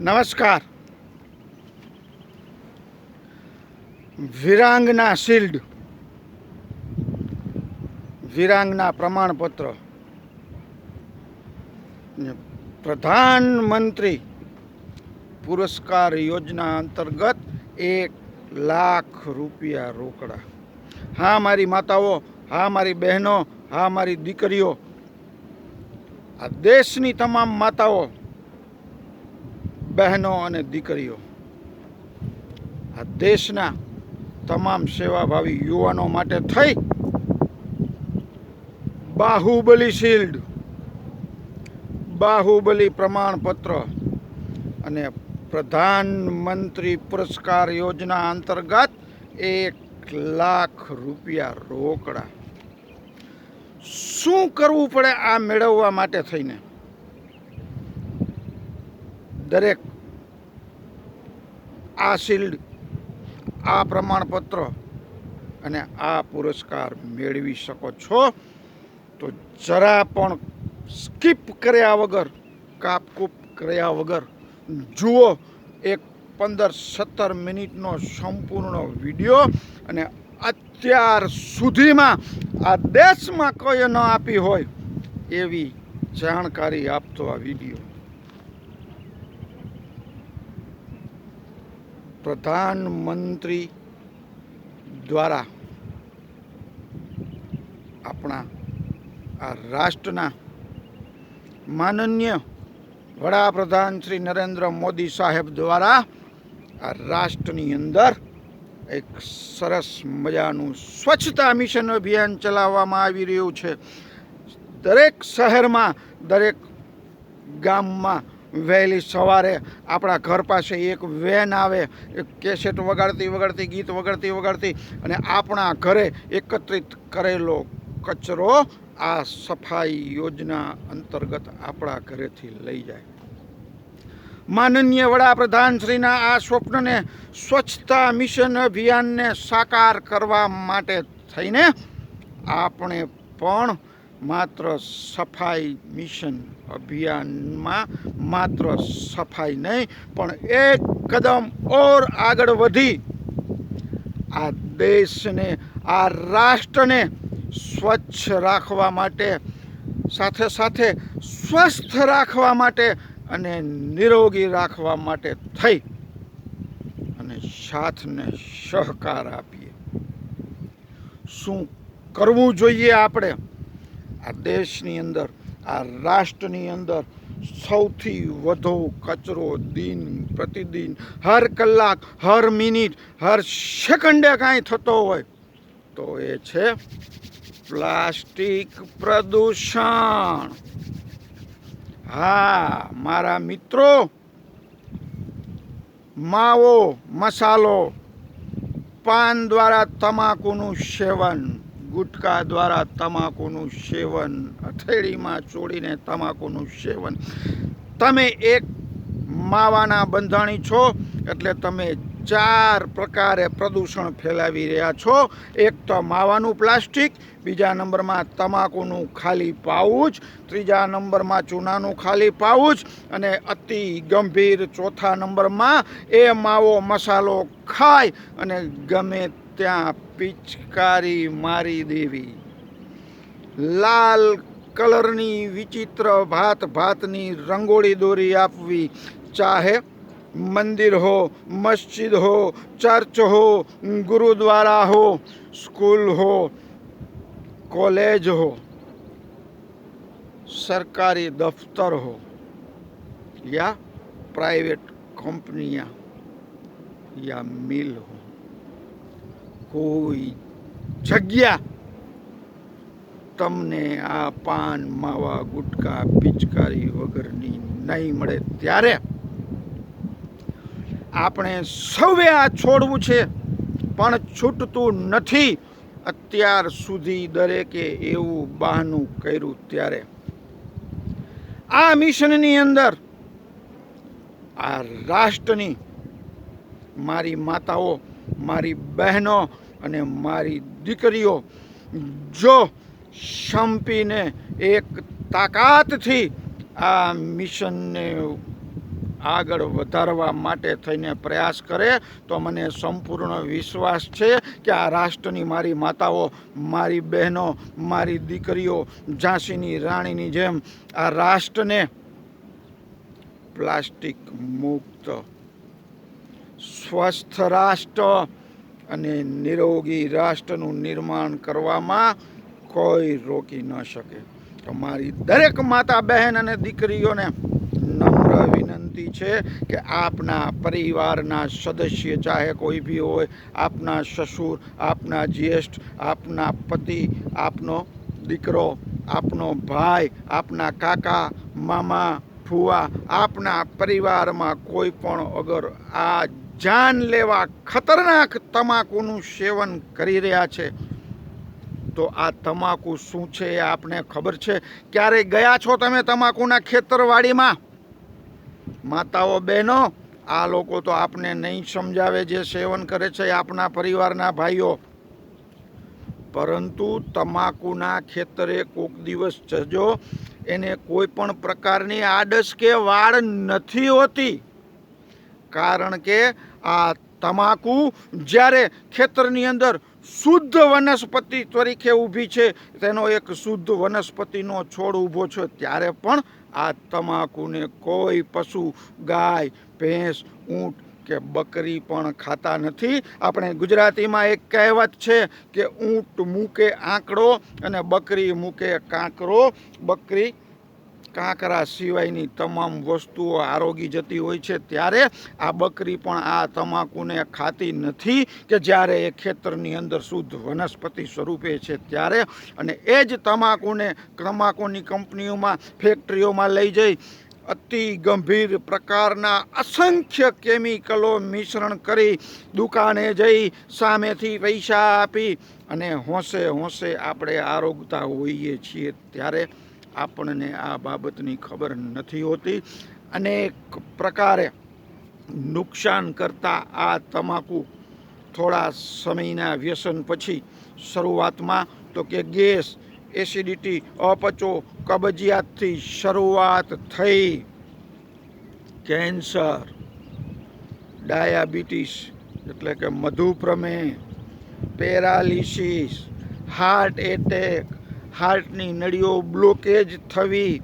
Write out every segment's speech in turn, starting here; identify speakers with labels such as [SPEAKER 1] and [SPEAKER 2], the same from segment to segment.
[SPEAKER 1] નમસ્કાર. વિરાંગના શિલ્ડ. વિરાંગના પ્રમાણપત્ર. પ્રધાનમંત્રી પુરસ્કાર યોજના અંતર્ગત એક લાખ રૂપિયા રોકડા. હા, મારી માતાઓ, હા, મારી બહેનો, હા, મારી દીકરીઓ, આ દેશની તમામ માતાઓ બહેનો અને દીકરીઓ, આ દેશના તમામ સેવાભાવી યુવાનો માટે થઈ બાહુબલી શિલ્ડ બાહુબલી પ્રમાણપત્ર અને પ્રધાનમંત્રી પુરસ્કાર યોજના અંતર્ગત એક લાખ રૂપિયા રોકડા. શું કરવું પડે આ મેળવવા માટે થઈને? દરેક આ શિલ્ડ, આ પ્રમાણપત્ર અને આ પુરસ્કાર મેળવી શકો છો. તો જરા પણ સ્કીપ કર્યા વગર, કાપકૂપ કર્યા વગર જુઓ એક પંદર સત્તર મિનિટનો સંપૂર્ણ વીડિયો અને અત્યાર સુધીમાં આ દેશમાં કોઈ ન આપી હોય એવી જાણકારી આપતો આ વીડિયો. પ્રધાનમંત્રી દ્વારા આપણા આ રાષ્ટ્રના માનનીય વડાપ્રધાન શ્રી નરેન્દ્ર મોદી સાહેબ દ્વારા આ રાષ્ટ્રની અંદર એક સરસ મજાનું સ્વચ્છતા મિશન અભિયાન ચલાવવામાં આવી રહ્યું છે. દરેક શહેરમાં, દરેક ગામમાં વહેલી સવારે આપણા ઘર પાસે એક વેન આવે કેસેટ વગાડતી વગાડતી, ગીત વગાડતી વગાડતી અને આપણા ઘરે એકત્રિત કરેલો કચરો આ સફાઈ યોજના અંતર્ગત આપણા ઘરેથી લઈ જાય. માનનીય વડાપ્રધાનશ્રીના આ સ્વપ્નને સ્વચ્છતા મિશન અભિયાનને સાકાર કરવા માટે થઈને આપણે પણ માત્ર સફાઈ મિશન અભિયાનમાં માત્ર સફાઈ નહીં, પણ એક કદમ ઓર આગળ વધી. આ દેશને, આ રાષ્ટ્રને સ્વચ્છ રાખવા માટે, સાથે સાથે સ્વસ્થ રાખવા માટે અને નિરોગી રાખવા માટે થઈ અને સાથને સહકાર આપીએ. શું કરવું જોઈએ આપણે? આ દેશની અંદર, આ રાષ્ટ્રની અંદર સૌથી વધુ કચરો દિન પ્રતિદિન, હર કલાક, હર મિનિટ, હર સેકન્ડે કાંઈ થતો હોય, તો એ છે પ્લાસ્ટિક પ્રદૂષણ. હા, મારા મિત્રો, માવો, મસાલો, પાન દ્વારા તમાકુનું સેવન ગુટકા દ્વારા તમાકુનું સેવન હથેળીમાં ચોડીને તમાકુનું સેવન. તમે એક માવાના બંધાણી છો, એટલે તમે ચાર પ્રકારે પ્રદૂષણ ફેલાવી રહ્યા છો. એક તો માવાનું પ્લાસ્ટિક, બીજા નંબરમાં તમાકુનું ખાલી પાઉચ, ત્રીજા નંબરમાં ચૂનાનું ખાલી પાઉચ, અને અતિ ગંભીર ચોથા નંબરમાં એ માવો મસાલો ખાય અને ગમે ત્યાં પિચકારી મારી દેવી લાલ કલરની વિચિત્ર ભાત ભાતની રંગોળી દોરી આપવી ચાહે મંદિર હો મસ્જિદ હો ચર્ચ હો ગુરુદ્વારા હો સ્કૂલ હો कॉलेज हो सरकारी दफ्तर हो या प्राइवेट कंपनियां या मिल हो કોઈ જગ્યા તમને આ પાન, માવા, ગુટકા, પિચકારી વગરની નહીં મળે. ત્યારે આપણે સૌએ આ છોડવું છે, પણ છૂટતું નથી. અત્યાર સુધી દરેકે એવું બહાનું કર્યું ત્યારે. આ મિશનની અંદર, આ રાષ્ટ્રની મારી માતાઓ મારી બહેનો અને મારી દીકરીઓ, જો સંપીને એક તાકાતથી આ મિશનને આગળ વધારવા માટે થઈને પ્રયાસ કરે, તો મને સંપૂર્ણ વિશ્વાસ છે કે આ રાષ્ટ્રની મારી માતાઓ, મારી બહેનો, મારી દીકરીઓ, ઝાંસીની રાણીની જેમ આ રાષ્ટ્રને પ્લાસ્ટિક મુક્ત સ્વસ્થ રાષ્ટ્ર અને નિરોગી રાષ્ટ્રનું નિર્માણ કરવામાં કોઈ રોકી ન શકે. તો મારી દરેક માતા બહેન અને દીકરીઓને નમ્ર વિનંતી છે કે આપના પરિવારના સદસ્ય ચાહે કોઈ બી હોય, આપના સસુર, આપના જ્યેષ્ઠ, આપના પતિ, આપનો દીકરો, આપનો ભાઈ, આપના કાકા, મામા ફુવા આપના પરિવારમાં કોઈ પણ અગર આ જાન લેવા ખતરનાક તમાકુનું સેવન કરી રહ્યા છે. તો આ તમાકુ શું છે એ આપને ખબર છે? ક્યારે ગયા છો તમે તમાકુના ખેતરવાડીમાં? માતાઓ બહેનો, આ લોકો તો આપને નહીં સમજાવે જે સેવન કરે છે આપના પરિવારના ભાઈઓ. પરંતુ તમાકુના ખેતરે કોક દિવસ જજો, એને કોઈ પણ પ્રકારની આડસ કે વાળ નથી હોતી. કારણ કે આ તમાકુ જ્યારે ખેતરની અંદર શુદ્ધ વનસ્પતિ તરીકે ઊભી છે, તેનો એક શુદ્ધ વનસ્પતિનો છોડ ઊભો છે, ત્યારે પણ આ તમાકુને કોઈ પશુ, ગાય, ભેંસ, ઊંટ કે બકરી પણ ખાતા નથી. આપણે ગુજરાતીમાં એક કહેવત છે કે ઊંટ મૂકે આંકડો અને બકરી મૂકે કાંકરો. બકરી કાંકરા સિવાયની તમામ વસ્તુઓ આરોગી જતી હોય છે, ત્યારે આ બકરી પણ આ તમાકુને ખાતી નથી કે જ્યારે એ ખેતરની અંદર શુદ્ધ વનસ્પતિ સ્વરૂપે છે ત્યારે. અને એ જ તમાકુને તમાકુની કંપનીઓમાં, ફેક્ટરીઓમાં લઈ જઈ અતિ ગંભીર પ્રકારના અસંખ્ય કેમિકલો મિશ્રણ કરી દુકાને જઈ સામેથી પૈસા આપી અને હોંશે હોંશે આપણે આરોગતા હોઈએ છીએ ત્યારે. આપણને આ બાબતની ખબર નથી હોતી. અનેક પ્રકારે નુકસાન કરતા આ તમાકુ થોડા સમયના વ્યસન પછી શરૂઆતમાં તો કે ગેસ, એસિડિટી, અપચો, કબજિયાતથી શરૂઆત થઈ. કેન્સર, ડાયાબિટીસ એટલે કે મધુપ્રમેહ, પેરાલિસિસ, હાર્ટ એટેક હાર્ટની નળીઓ બ્લોકેજ થવી.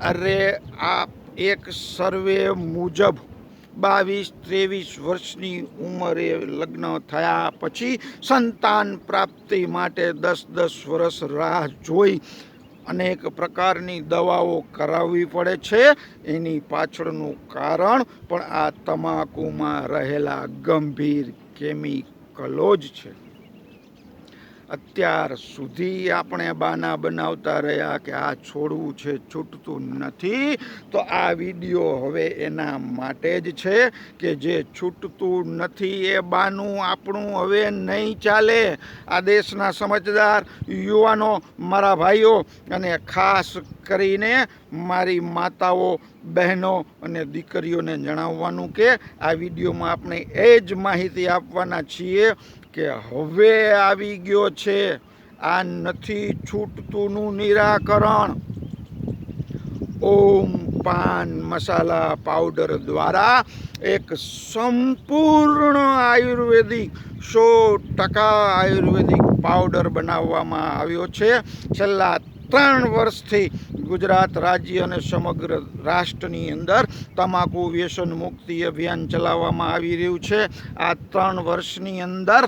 [SPEAKER 1] અરે આ એક સર્વે મુજબ બાવીસ ત્રેવીસ વર્ષની ઉંમરે લગ્ન થયા પછી સંતાન પ્રાપ્તિ માટે દસ દસ વર્ષ રાહ જોઈ અનેક પ્રકારની દવાઓ કરાવવી પડે છે. એની પાછળનું કારણ પણ આ તમાકુમાં રહેલા ગંભીર કેમિકલો જ છે. અત્યાર સુધી આપણે બાના બનાવતા રહ્યા કે આ છોડવું છે, છૂટતું નથી. તો આ વીડિયો હવે એના માટે જ છે કે જે છૂટતું નથી એ બાનું આપણું હવે નહીં ચાલે. આ દેશના સમજદાર યુવાનો, મારા ભાઈઓ અને ખાસ કરીને મારી માતાઓ, બહેનો અને દીકરીઓને જણાવવાનું કે આ વિડીયોમાં આપણે એ જ માહિતી આપવાના છીએ કે હવે આવી ગયો છે. આ નથી છૂટતુંનું નિરાકરણ. ઓમ પાન મસાલા પાવડર દ્વારા એક સંપૂર્ણ આયુર્વેદિક સો ટકા આયુર્વેદિક પાવડર બનાવવામાં આવ્યો છે. છેલ્લા ત્રણ વર્ષથી ગુજરાત રાજ્ય અને સમગ્ર રાષ્ટ્રની અંદર તમાકુ વ્યસન મુક્તિ અભિયાન ચલાવવામાં આવી રહ્યું છે. આ ત્રણ વર્ષની અંદર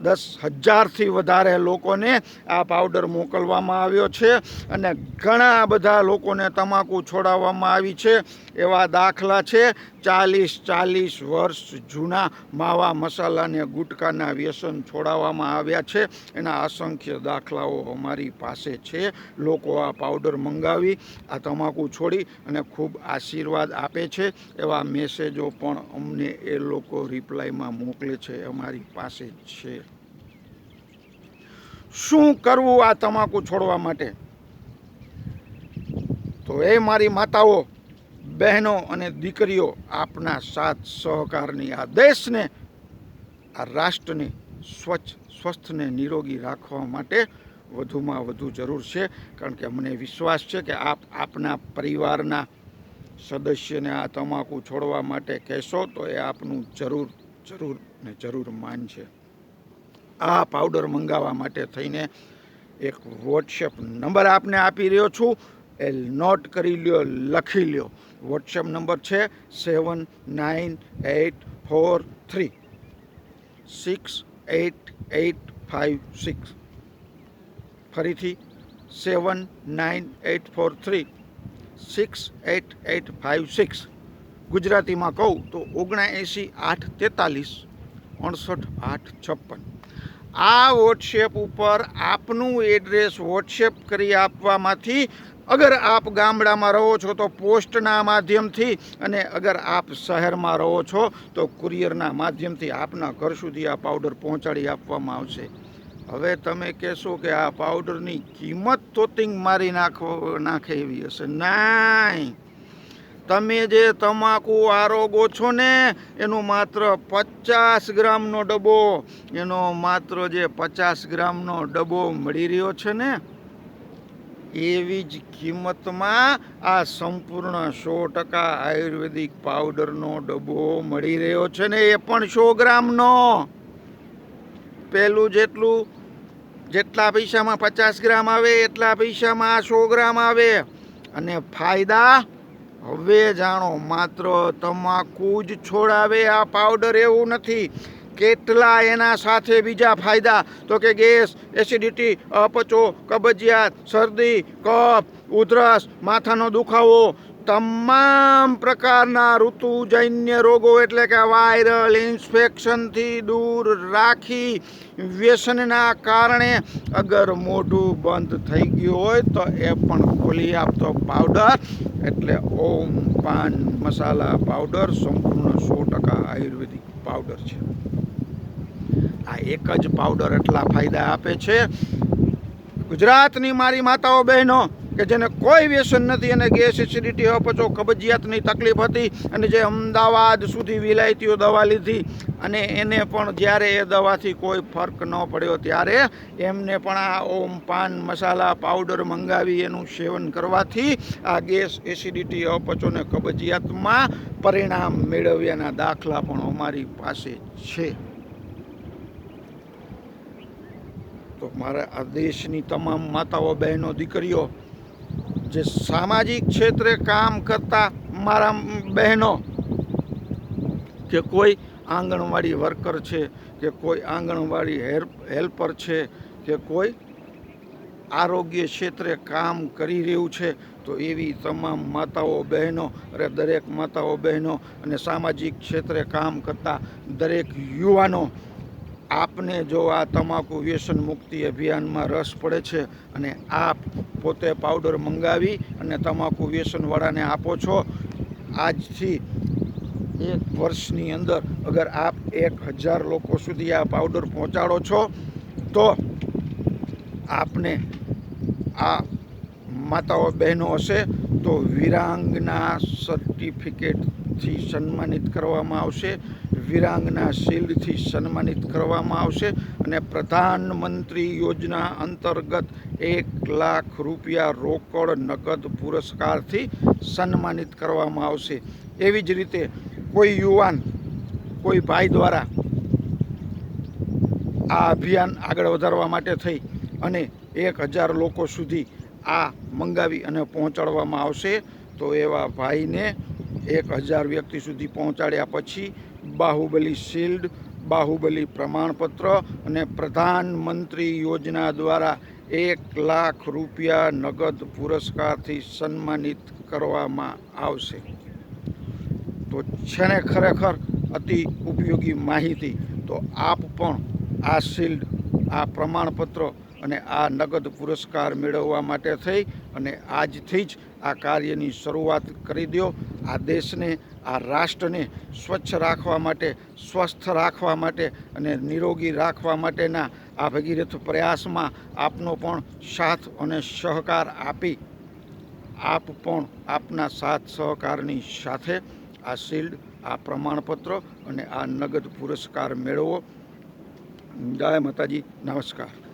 [SPEAKER 1] દસ હજારથી વધારે લોકોને આ પાવડર મોકલવામાં આવ્યો છે અને ઘણા બધા લોકોને તમાકુ છોડાવવામાં આવી છે એવા દાખલા છે. ચાલીસ ચાલીસ વર્ષ જૂના માવા મસાલાને ગુટકાના વ્યસન છોડાવવામાં આવ્યા છે. એના અસંખ્ય દાખલાઓ અમારી પાસે છે. લોકો આ પાવડર મંગાવી, આ તમાકુ છોડી અને ખૂબ આશીર્વાદ આપે છે. એવા મેસેજો પણ અમને એ લોકો રિપ્લાયમાં મોકલે છે. અમારી પાસે છે. શું કરવું આ તમાકુ છોડવા માટે? તો એ મારી માતાઓ બહેનો અને દીકરીઓ આપના સાથ સહકારની આ દેશને, આ રાષ્ટ્રને સ્વચ્છ, સ્વસ્થને નિરોગી રાખવા માટે વધુમાં વધુ જરૂર છે. કારણ કે મને વિશ્વાસ છે કે આપ, આપના પરિવારના સદસ્યને આ તમાકુ છોડવા માટે કહેશો તો એ આપનું જરૂર જરૂર ને જરૂર માનશે. આ પાવડર મંગાવવા માટે થઈને એક વોટ્સએપ નંબર આપને આપી રહ્યો છું. એ નોટ કરી લ્યો, લખી લ્યો. વોટ્સએપ નંબર છે seven nine eight four three six eight eight five six ફરીથી seven nine eight four three six eight eight five six ગુજરાતીમાં કહું તો ઓગણએંસી આઠ તેતાલીસ અડસઠ આઠ છપ્પન. આ વોટ્સએપ ઉપર આપનું એડ્રેસ વોટ્સએપ કરી આપવામાંથી અગર આપ ગામડામાં રહો છો તો પોસ્ટના માધ્યમથી અને અગર આપ શહેરમાં રહો છો તો કુરિયરના માધ્યમથી આપના ઘર સુધી આ પાવડર પહોંચાડી આપવામાં આવશે. હવે તમે કહેશો કે આ પાવડરની કિંમત તોતિંગ મારી નાખો, નાખે એવી હશે. નાય તમે જે તમાકુ આરોગો છો ને, એનો માત્ર પચાસ ગ્રામનો ડબ્બો, એનો માત્ર જે પચાસ ગ્રામનો ડબ્બો મળી રહ્યો છે ને એવી જ કિંમતમાં આ સંપૂર્ણ સો ટકા આયુર્વેદિક પાવડરનો ડબ્બો મળી રહ્યો છે ને એ પણ સો ગ્રામનો. પહેલું જેટલું, જેટલા પૈસામાં પચાસ ગ્રામ આવે, એટલા પૈસામાં સો ગ્રામ આવે. અને ફાયદા? હવે જાણો, માત્ર તમાકુ જ છોડાવે આ પાવડર એવું નથી. કેટલા એના સાથે બીજા ફાયદા? તો કે ગેસ, એસિડિટી, અપચો, કબજિયાત, શરદી, કફ, ઉધરસ, માથાનો દુખાવો, તમામ પ્રકારના ઋતુજન્ય રોગો એટલે કે વાયરલ ઇન્ફેક્શનથી દૂર રાખી વ્યસનના કારણે અગર મોઢું બંધ થઈ ગયું હોય તો એ પણ ખોલી આપતો પાવડર. એટલે ઓમ પાન મસાલા પાવડર, સંપૂર્ણ સો ટકા આયુર્વેદિક પાવડર છે. આ એક જ પાવડર એટલા ફાયદા આપે છે. ગુજરાતની મારી માતાઓ બહેનો, કે જેને કોઈ વ્યસન નથી અને ગેસ એસિડિટી અપચો, કબજિયાતની તકલીફ હતી અને જે અમદાવાદ સુધી વિલાયતીઓ દવા લીધી અને એને પણ જ્યારે એ દવાથી કોઈ ફરક ન પડ્યો ત્યારે એમને પણ આ ઓમ પાન મસાલા પાવડર મંગાવી એનું સેવન કરવાથી આ ગેસ એસિડિટી અપચો ને કબજિયાતમાં પરિણામ મેળવ્યાના દાખલા પણ અમારી પાસે છે. તો મારા આ દેશની તમામ માતાઓ, બહેનો, દીકરીઓ, જે સામાજિક ક્ષેત્રે કામ કરતા મારા બહેનો, કે કોઈ આંગણવાડી વર્કર છે, કે કોઈ આંગણવાડી હેલ્પ, હેલ્પર છે, કે કોઈ આરોગ્ય ક્ષેત્રે કામ કરી રહ્યું છે, તો એવી તમામ માતાઓ, બહેનો અને દરેક માતાઓ, બહેનો અને સામાજિક ક્ષેત્રે કામ કરતા દરેક યુવાનો આપને જો આ તમાકુ વ્યસન મુક્તિ અભિયાનમાં રસ પડે છે અને આપ પોતે પાવડર મંગાવી અને તમાકુ વ્યસનવાળાને આપો છો, આજથી એક વર્ષની અંદર અગર આપ એક હજાર લોકો સુધી આ પાવડર પહોંચાડો છો, તો આપને આ માતાઓ બહેનો હશે, તો વિરાંગના સર્ટિફિકેટથી સન્માનિત કરવામાં આવશે. વિરાંગના શિલ્ડથી સન્માનિત કરવામાં આવશે અને પ્રધાનમંત્રી યોજના અંતર્ગત એક લાખ રૂપિયા રોકડ નગદ પુરસ્કારથી સન્માનિત કરવામાં આવશે. એવી જ રીતે કોઈ યુવાન, કોઈ ભાઈ દ્વારા આ અભિયાન આગળ વધારવા માટે થઈ અને એક હજાર લોકો સુધી આ મંગાવી અને પહોંચાડવામાં આવશે, તો એવા ભાઈને એક હજાર વ્યક્તિ સુધી પહોંચાડ્યા પછી બાહુબલી શિલ્ડ, બાહુબલી પ્રમાણપત્ર અને પ્રધાનમંત્રી યોજના દ્વારા એક લાખ રૂપિયા નગદ પુરસ્કારથી સન્માનિત કરવામાં આવશે. તો છે ને ખરેખર અતિ ઉપયોગી માહિતી. તો આપ પણ આ શિલ્ડ, આ પ્રમાણપત્ર અને આ નગદ પુરસ્કાર મેળવવા માટે થઈ અને આજથી જ આ કાર્યની શરૂઆત કરી દો આ દેશને, આ રાષ્ટ્રને સ્વચ્છ રાખવા માટે, સ્વસ્થ રાખવા માટે અને નિરોગી રાખવા માટેના આ ભગીરથ પ્રયાસમાં આપનો પણ સાથ અને સહકાર આપી, આપ પણ આપના સાથ સહકારની સાથે આ શિલ્ડ, આ પ્રમાણપત્ર અને આ નગદ પુરસ્કાર મેળવો. જય માતાજી, નમસ્કાર.